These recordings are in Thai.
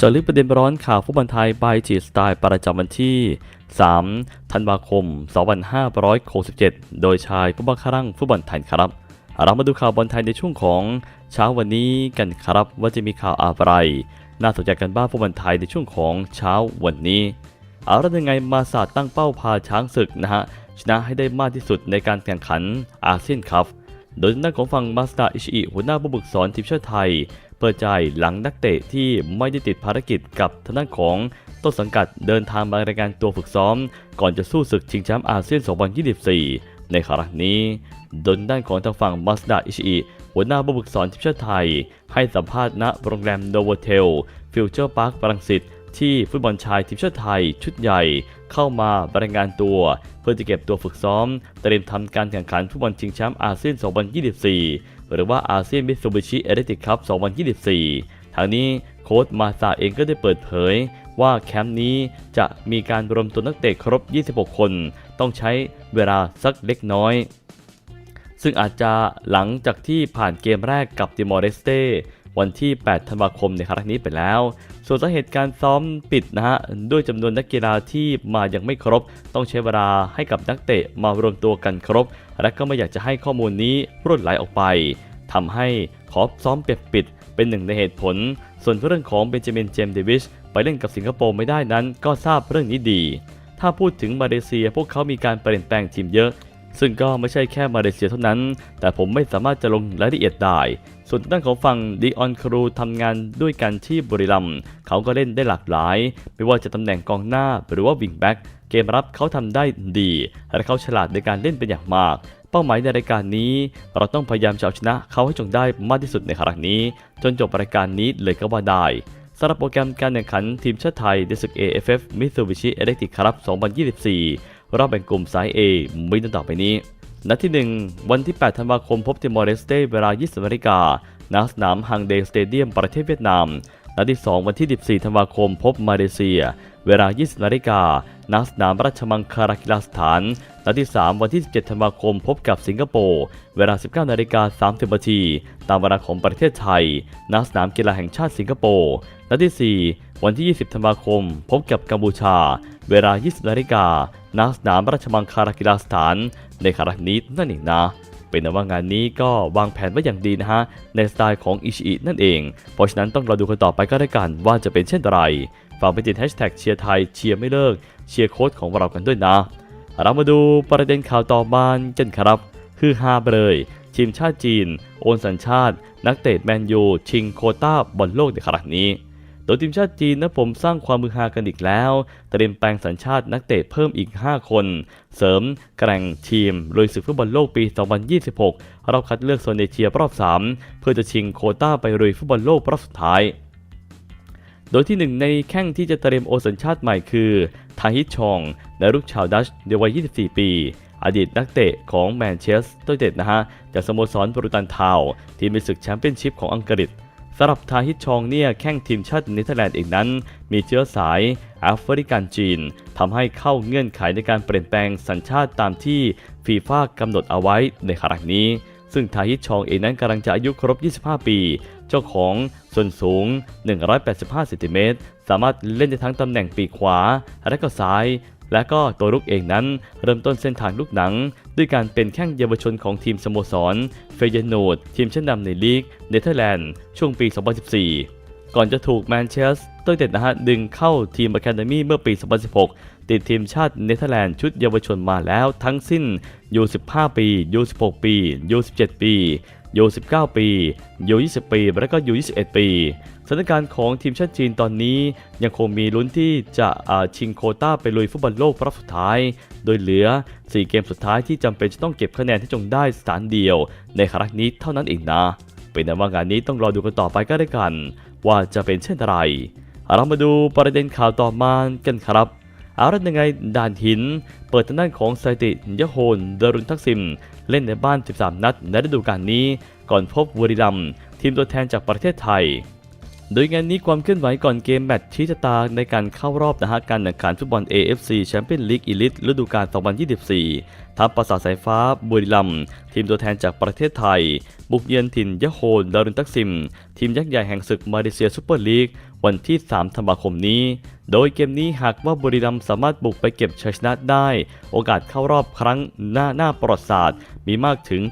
เจาะลึกประเด็นร้อนข่าวฟุตบอลไทยบายจีสไตล์ประจำวันที่ 3 ธันวาคม 2567 โดยชายผู้บังคับรังฟุตบอลไทยครับ เรามาดูข่าวบอลไทยในช่วงของเช้าวันนี้กันครับว่าจะมีข่าวอะไร น่าสนใจกันบ้างฟุตบอลไทยในช่วงของเช้าวันนี้ เอาละยังไงมาสาดตั้งเป้าพาช้างศึกนะฮะชนะให้ได้มากที่สุดในการแข่งขันอาเซียนคัพโดยด้านของฝั่งมาสตาอิชิอิหัวหน้าผู้ฝึกสอนทีมชาติไทย เปิดใจหลังนักเตะที่ไม่ได้ติดภารกิจกับทางด้านของต้นสังกัดเดินทางมารายงานตัวฝึกซ้อม ก่อนจะสู้ศึกชิงแชมป์อาเซียน 2024 ในครั้งนี้โดยด้านของทางฝั่งมาสดาอิชิอิหัวหน้าผู้ฝึกสอนทีมชาติไทย ให้สัมภาษณ์ณโรงแรมโนโวเทลฟิวเจอร์พาร์ครังสิตที่ฟุตบอลชายทีมชาติไทยชุดใหญ่ เข้ามารายงานตัว เพื่อจะเก็บตัวฝึกซ้อม เตรียมทำการแข่งขันฟุตบอลชิงแชมป์อาเซียน 2024 หรือว่าอาเซียนมิตซูบิชิเอเลติกคัพ 2024 ทางนี้โค้ชมาซาเองก็ได้เปิดเผย ว่าแคมป์นี้จะมีการรวมตัวนักเตะครบ 26 คน ต้องใช้เวลาสักเล็กน้อย ซึ่งอาจจะหลังจากที่ผ่านเกมแรกกับติมอร์เรสเตวันที่ 8 ธันวาคมในครั้งนี้ไปแล้ว ส่วนสาเหตุการซ้อมปิดนะฮะด้วยจำนวนนักกีฬาที่มายังไม่ครบ ต้องใช้เวลาให้กับนักเตะมารวมตัวกันครบ และก็ไม่อยากจะให้ข้อมูลนี้รุ่นไหลออกไปทำให้ขอซ้อมเปียกปิดเป็นหนึ่งในเหตุผล ส่วนเรื่องของเบนจามินเจมส์เดวิสไปเล่นกับสิงคโปร์ไม่ได้นั้น ก็ทราบเรื่องนี้ดี ถ้าพูดถึงมาเลเซียพวกเขามีการเปลี่ยนแปลงทีมเยอะ ซึ่งก็ไม่ใช่แค่มาเลเซียเท่านั้น แต่ผมไม่สามารถจะลงรายละเอียดได้ ส่วนด้านของฝั่งดีออนครูทำงานด้วยกันที่บุรีรัมย์เขาก็เล่นได้หลากหลาย ไม่ว่าจะตำแหน่งกองหน้าหรือว่าวิงแบ็กเกมรับเขาทำได้ดี และเขาฉลาดในการเล่นเป็นอย่างมากเป้าหมายในรายการนี้ เราต้องพยายามจะเอาชนะเขาให้จงได้มากที่สุดในครั้งนี้ จนจบรายการนี้เลยก็ว่าได้สำหรับโปรแกรมการแข่งขันทีมชาติไทยในศึก AFF Mitsubishi Electric Cup 2024 รอบแบ่งกลุ่มสาย A มีดังต่อไปนี้ นัดที่ 1 วันที่ 8 ธันวาคมพบติมอร์เลสเตเวลา 20นาฬิกาณสนามฮังเดงสเตเดียมประเทศเวียดนาม นัดที่ 2 วันที่ 14 ธันวาคมพบมาเลเซีย เวลา 20นาฬิกาณสนามราชมังคลากีฬาสถาน นัดที่ 3 วันที่ 17 ธันวาคมพบกับสิงคโปร์ เวลา 19นาฬิกา30นาทีตามเวลาของประเทศไทย ณสนามกีฬาแห่งชาติสิงคโปร์ นัดที่ 4 วันที่ 20 ธันวาคม พบกับกัมพูชา เวลา 20 นาฬิกาณสนามราชมังคลากีฬาสถาน ในครั้งนี้นั่นเองนะ เป็นว่างานนี้ก็วางแผนไว้อย่างดีนะฮะ ในสไตล์ของอิชิอินั่นเอง เพราะฉะนั้นต้องรอดูกันต่อไปก็ได้กันว่าจะเป็นเช่นไรฝากไปติดแฮชแท็กเชียร์ไทยเชียร์ไม่เลิกเชียร์โค้ดของเรากันด้วยนะ เรามาดูประเด็นข่าวต่อมากันครับ คือฮาเลยทีมชาติจีน โอนสัญชาติ นักเตะแมนยูชิงโคต้าบอลโลกในครั้งนี้ ดยทีมชาติจีนนะผมสร้างความมือฮากันอีกแล้ว เตรียมแปลงสัญชาตินักเตะเพิ่มอีก 5 คน เสริมแกร่งทีมลุยศึกฟุตบอลโลกปี 2026 รอบคัดเลือกโซนเอเชียรอบ 3 เพื่อจะชิงโคต้าไปลุยฟุตบอลโลกรอบสุดท้าย โดยที่หนึ่งในแข้งที่จะเตรียมโอสัญชาติใหม่คือทาฮิชองในลูกชาวดัชในวัย 24 ปีอดีตนักเตะของแมนเชสเตอร์ยูไนเต็ดนะฮะ จากสโมสรบรูตันทาว ที่เป็นศึกแชมเปี้ยนชิพของอังกฤษ สำหรับทาฮิตชองเนี่ยแข้งทีมชาติเนเธอร์แลนด์เองนั้น มีเชื้อสายแอฟริกันจีนทำให้เข้าเงื่อนไขในการเปลี่ยนแปลงสัญชาติตามที่ฟีฟ่ากำหนดเอาไว้ในครั้งนี้ ซึ่งทาฮิตชองเองนั้นกำลังจะอายุครบ 25 ปี เจ้าของส่วนสูง 185เซนติเมตรสามารถเล่นได้ทั้งตำแหน่งปีกขวา และก็ซ้ายและก็ตัวลุกเองนั้นเริ่มต้นเส้นทางลูกหนัง ด้วยการเป็นแข้งเยาวชนของทีมสโมสร เฟยโนดทีมชั้นนำในลีกเนเธอร์แลนด์ช่วงปี 2014 ก่อนจะถูกแมนเชสเตอร์ยูไนเต็ดนะฮะดึงเข้าทีมอะคาเดมี่เมื่อปี 2016 ติดทีมชาติเนเธอร์แลนด์ชุดเยาวชนมาแล้วทั้งสิ้นยู15 ปียู16 ปียู17 ปี ยู19 ปียู20 ปี และก็ยู21 ปีสถานการณ์ของทีมชาติจีนตอนนี้ยังคงมีลุ้นที่จะชิงโคต้าไปลุยฟุตบอลโลกรอบสุดท้าย โดยเหลือ 4 เกมสุดท้ายที่จำเป็นจะต้องเก็บคะแนนให้จงได้สถานเดียว ในครั้งนี้เท่านั้นเองนะ เป็นแต่ว่างานนี้ต้องรอดูกันต่อไปก็ได้กัน ว่าจะเป็นเช่นไรเรามาดูประเด็นข่าวต่อมากันครับ อาละยังไงด่านหิน เปิดทางด้านของสถิติยะโฮนเดรุนทักซิม เล่นในบ้าน 13 นัดในฤดูกาลนี้ ก่อนพบบุรีรัมทีมตัวแทนจากประเทศไทย โดยงานนี้ความเคลื่อนไหวก่อนเกมแมตช์ชี้ชะตาในการเข้ารอบนะฮะการแข่งขันฟุตบอล AFC แชมเปี้ยนลีกอีลิทฤดูกาล 2024 ทัพปราสาทสายฟ้าบุรีรัมย์ทีมตัวแทนจากประเทศไทย บุกเยือนถิ่นยะโฮนดารุนตักซิม ทีมยักษ์ใหญ่แห่งศึกมาเลเซียซูเปอร์ลีก วันที่ 3 ธันวาคมนี้ โดยเกมนี้หากว่าบุรีรัมย์สามารถบุกไปเก็บชัยชนะได้ โอกาสเข้ารอบครั้งหน้าหน้าประวัติศาสตร์ มีมากถึง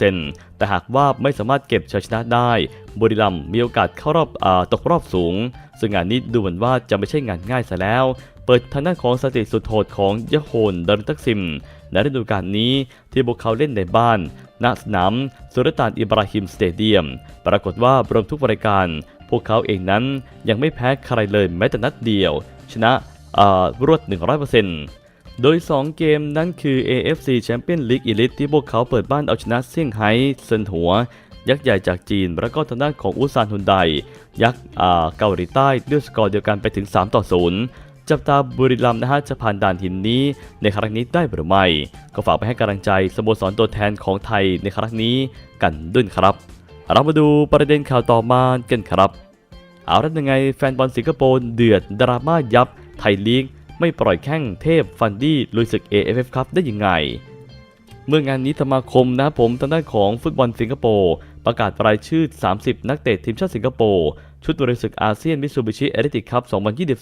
70%แต่หากว่าไม่สามารถเก็บชัยชนะได้ บุรีรัมย์มีโอกาสเข้ารอบอตกรอบสูง ซึ่งงานนี้ดูเหมือนว่าจะไม่ใช่งานง่ายซะแล้ว เปิดทางด้านของสถิติสุดโหดของยะโฮนดารุตักซิมในฤดูกาลนี้ที่พวกเขาเล่นในบ้านณสนามสุลต่านอิบราฮิมสเตเดียม ปรากฏว่ารวมทุกรายการ วกเขาเองนั้นยังไม่แพ้ใครเลยแม้แต่นัดเดียว ชนะรวด 100%โดย 2 เกมนั้นคือ AFC Champions League Elite ที่พวกเขาเปิดบ้านเอาชนะเซี่ยงไฮ้เซินหัว ยักษ์ใหญ่จากจีน แล้วก็ทางด้านของอุซานฮุนได ยักษ์เกาหลีใต้ด้วยสกอร์เดียวกันไปถึง 3 ต่อ 0จับตาบุรีรัมย์นะฮะจะผ่านด่านหินนี้ในครั้งนี้ได้หรือไม่ ก็ฝากไปให้กำลังใจสโมสรตัวแทนของไทยในครั้งนี้กันด้วยครับ เรามาดูประเด็นข่าวต่อมากันครับ เอาละยังไงแฟนบอลสิงคโปร์เดือดดราม่ายับ ไทยลีกไม่ปล่อยแข้งเทพฟันดี้ลุยศึก AFF ครับได้ยังไง เมื่องานนี้สมาคมนะผมทางด้านของฟุตบอลสิงคโปร์ประกาศรายชื่อ 30 นักเตะทีมชาติสิงคโปร์ชุดบริศึกอาเซียนมิซูบิชิเอริติกคัพ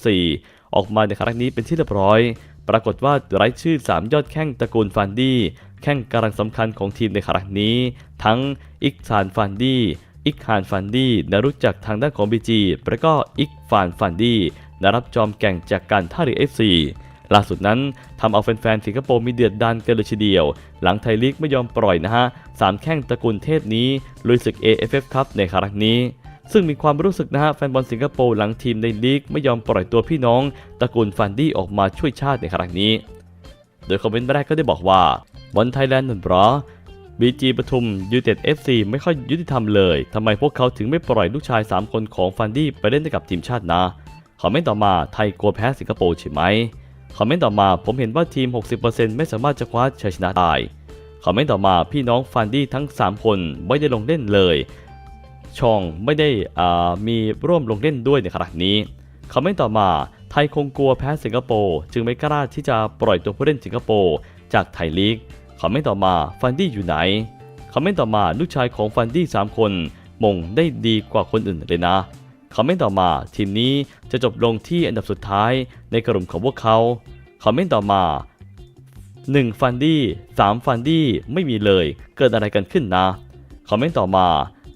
2024 ออกมาในครั้งนี้เป็นที่เรียบร้อยปรากฏว่าไรายชื่อ 3 ยอดแข้งตระกูลฟันดี้แข้งกำลังสำคัญของทีมในครั้งนี้ ทั้งอิกซานฟันดี้อิกฮานฟันดี้นรู้จักทางด้านของบีจีแล้วก็อิกฟานฟันดี้นรับจอมแก่งจากการท่าเรือ FC ล่าสุดนั้นทำเอาแฟนๆสิงคโปร์มีเดือดดันกันเลยทีเดียว หลังไทยลีกไม่ยอมปล่อยนะฮะสามแข้งตระกูลเทพนี้ลุยศึก AFF ครับในครั้งนี้ ซึ่งมีความรู้สึกนะฮะแฟนบอลสิงคโปร์หลังทีมในลีกไม่ยอมปล่อยตัวพี่น้องตระกูลฟันดี้ออกมาช่วยชาติในครั้งนี้ โดยคอมเมนต์แรกก็ได้บอกว่าบอลไทยแลนด์หนุนบรอบีจีปทุมยูเต็ดเอฟซีไม่ค่อยยุติธรรมเลยทำไมพวกเขาถึงไม่ปล่อยลูกชาย 3 คนของฟันดี้ไปเล่นให้กับทีมชาตินะคอมเมนต์ต่อมาไทยกลัวแพ้สิงคโปร์ใช่ไหมคอมเมนต์ต่อมาผมเห็นว่าทีม 60%ไม่สามารถจะคว้าชัยชนะได้คอมเมนต์ต่อมาพี่น้องฟันดี้ทั้ง 3 คนไม่ได้ลงเล่นเลย ชองไม่ได้มีร่วมลงเล่นด้วยในขณะนี้คอมเมนต่อมาไทยคงกลัวแพ้สิงคโปร์จึงไม่กล้าที่จะปล่อยตัวผู้เล่นสิงคโปร์จากไทยลีกคอมเมนต่อมาฟันดี้อยู่ไหนคอมเมนต่อมาลูกชายของฟันดี้3คนมงได้ดีกว่าคนอื่นเลยนะคอมเมนต์ต่อมาทีมนี้จะจบลงที่อันดับสุดท้ายในกลุ่มของพวกเขาคอมเมนต์ต่อมา 1 ฟันดี้3ฟันดี้ไม่มีเลย เกิดอะไรกันขึ้นนะ คอมเมนต์ต่อมา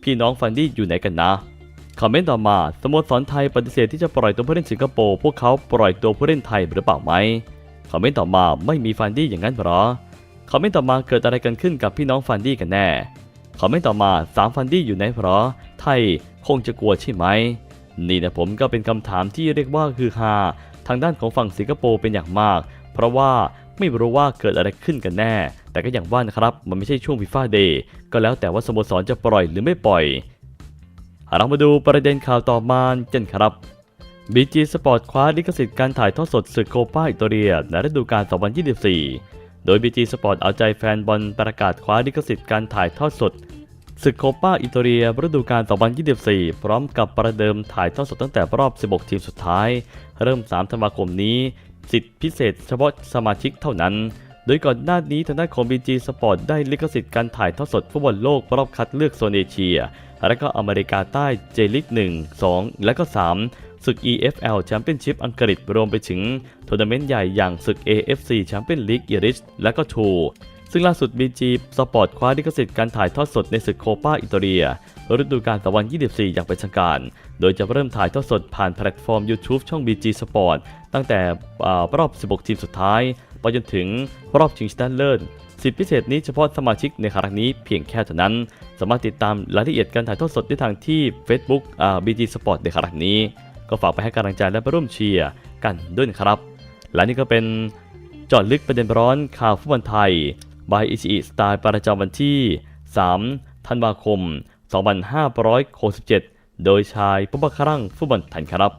พี่น้องฟันดี้อยู่ไหนกันนะคอมเมนต์ต่อมาสโมสรไทยปฏิเสธที่จะปล่อยตัวผู้เล่นสิงคโปร์พวกเขาปล่อยตัวผู้เล่นไทยหรือเปล่าไหมคอมเมนต์ต่อมาไม่มีฟันดี้อย่างนั้นเหรอคอมเมนต์ต่อมาเกิดอะไรกันขึ้นกับพี่น้องฟันดี้กันแน่คอมเมนต์ต่อมา3ฟันดี้อยู่ไหนเหรอไทยคงจะกลัวใช่ไหมนี่นะผมก็เป็นคำถามที่เรียกว่าคือฮาทางด้านของฝั่งสิงคโปร์เป็นอย่างมาก เพราะว่า ไม่รู้ว่าเกิดอะไรขึ้นกันแน่ แต่ก็อย่างว่านะครับ มันไม่ใช่ช่วงฟีฟ่าเดย์ก็แล้วแต่ว่าสโมสรจะปล่อยหรือไม่ปล่อยเรามาดูประเด็นข่าวต่อมากันครับ BG Sport คว้าลิขสิทธิ์การถ่ายทอดสดศึกโคปาอิตาเลียในฤดูกาล 2024 โดย BG Sport เอาใจแฟนบอลประกาศคว้าลิขสิทธิ์การถ่ายทอดสดศึกโคปาอิตาเลียฤดูกาล 2024 พร้อมกับประเดิมถ่ายทอดสดตั้งแต่รอบ 16 ทีมสุดท้าย เริ่ม 3 ธันวาคมนี้ สิทธิพิเศษเฉพาะสมาชิกเท่านั้น โดยก่อนหน้านี้ทางด้านของ BG Sport ได้ลิขสิทธิ์การถ่ายทอดสดฟุตบอลโลกรอบคัดเลือกโซนเอเชีย และก็อเมริกาใต้เจลิก1 2 และก็ 3 ศึก EFL Championship อังกฤษรวมไปถึงทัวร์นาเมนต์ใหญ่อย่างศึก AFC Champions League e r i s และก็2ซึ่งล่าสุด BG Sport คว้าลิขสิทธิ์การถ่ายทอดสดในศึกโคปาอิตาเลีย ฤดูกาล2024 อย่างเป็นทางการ โดยจะเริ่มถ่ายทอดสดผ่านแพลตฟอร์ม YouTube ช่อง BG Sport ตั้งแต่อ่ารอบ 16 ทีมสุดท้าย ไปจนถึงรอบชิงชนะเลิศสิทธิพิเศษนี้เฉพาะสมาชิกในครั้งนี้เพียงแค่เท่านั้น สามารถติดตามรายละเอียดการถ่ายทอดสดได้ทางที่ Facebook BG Sport ในครั้งนี้ ก็ฝากไปให้กำลังใจและร่วมเชียร์กันด้วยนะครับ และนี่ก็เป็นจอดลึกประเด็นร้อนข่าวฟุตบอลไทยบายอิชิสไตล์ประจำวันที่ 3 ธันวาคม 2567 โดยชายผู้บังคังฟุตบอลไทยครับ